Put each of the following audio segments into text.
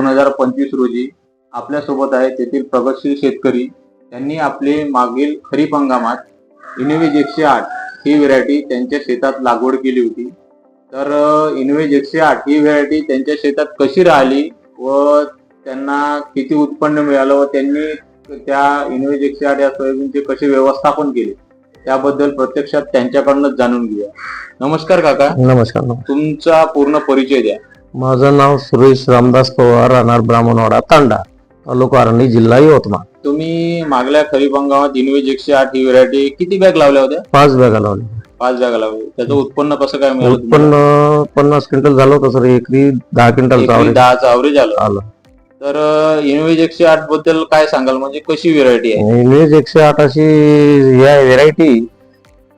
दोन हजार पंचवीस रोजी आपल्यासोबत आहे तेथील प्रगतशील शेतकरी. त्यांनी आपले मागील खरीप हंगामात इनोवेज एकशे आठ ही व्हेरायटी त्यांच्या शेतात लागवड केली होती. तर इनोवेज एकशे आठ ही व्हेरायटी त्यांच्या शेतात कशी राहिली व त्यांना किती उत्पन्न मिळालं व त्यांनी त्या इनोवेज एकशे आठ या सोयाबीनचे कसे व्यवस्थापन केले त्याबद्दल प्रत्यक्षात त्यांच्याकडूनच जाणून घेऊया. नमस्कार काका. नमस्कार. तुमचा पूर्ण परिचय द्या. माझं नाव सुरेश रामदास पवार राहणार ब्राह्मणवाडा तांडा तालुका आर्णी जिल्हा यवतमाळ. तुम्ही मागल्या खरीप हंगामात इनोवेज एकशे आठ ही व्हेरायटी किती बॅग लावल्या होत्या? पाच बॅगा लावले पाच बॅग लावल्या. त्याचं उत्पन्न कसं काय मिळालं उत्पन्न पन्नास क्विंटल झालं होतं सर एकरी दहा क्विंटल एकरी दहाचं अवरेज आलं आलं. तर इनोवेज एकशे आठबद्दल काय सांगाल? म्हणजे कशी व्हेरायटी आहे? इमेज एकशे आठ अशी या व्हेरायटी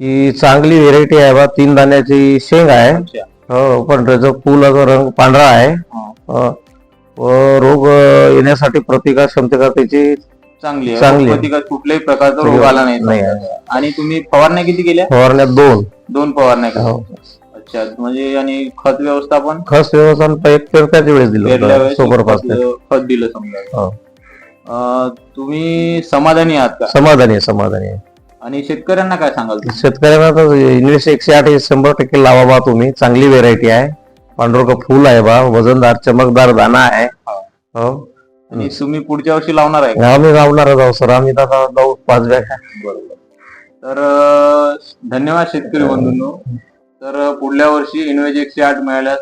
ही चांगली व्हेरायटी आहे बा. तीन दाण्याची शेंग आहे. अच्छा. हो पण त्याचं फुलाचा रंग पांढरा आहे. हा. व रोग अं, येण्यासाठी प्रतिकार क्षमतेका त्याची चांगली आहे. चांगली आहे. प्रतिकार कुठल्याही प्रकारचा रोग आला नाही. नाही. आणि तुम्ही फवारण्या किती केल्या? फवारण्यात दोन. दोन फवारण्या केल्या. हो. अच्छा म्हणजे आणि खत व्यवस्थापन? खस व्यवस्थापन एक पेरण्याच्या वेळेस दिलं पेरल्या होतं वेळेस सुपर खत खत दिलं समजा. हो. तुम्ही समाधानी आहात का? समाधानी आहे समाधानी आहे. आणि शेतकऱ्यांना काय सांगाल? शेतकऱ्यांना तर इंग्लिश एकशे आठ हे शंभर टक्के लावा बा तुम्ही. चांगली व्हेरायटी आहे. पांढरक फुल आहे बा. वजनदार चमकदार दाना आहे. हो. आणि तुम्ही पुढच्या वर्षी लावणार आहे? आम्ही लावणारच आहोत सर. आम्ही आता जाऊ पाच बॅग. बरोबर. तर धन्यवाद शेतकरी बंधूंनो. तर पुढल्या वर्षी इनवेज एकशे आठ मिळाल्यास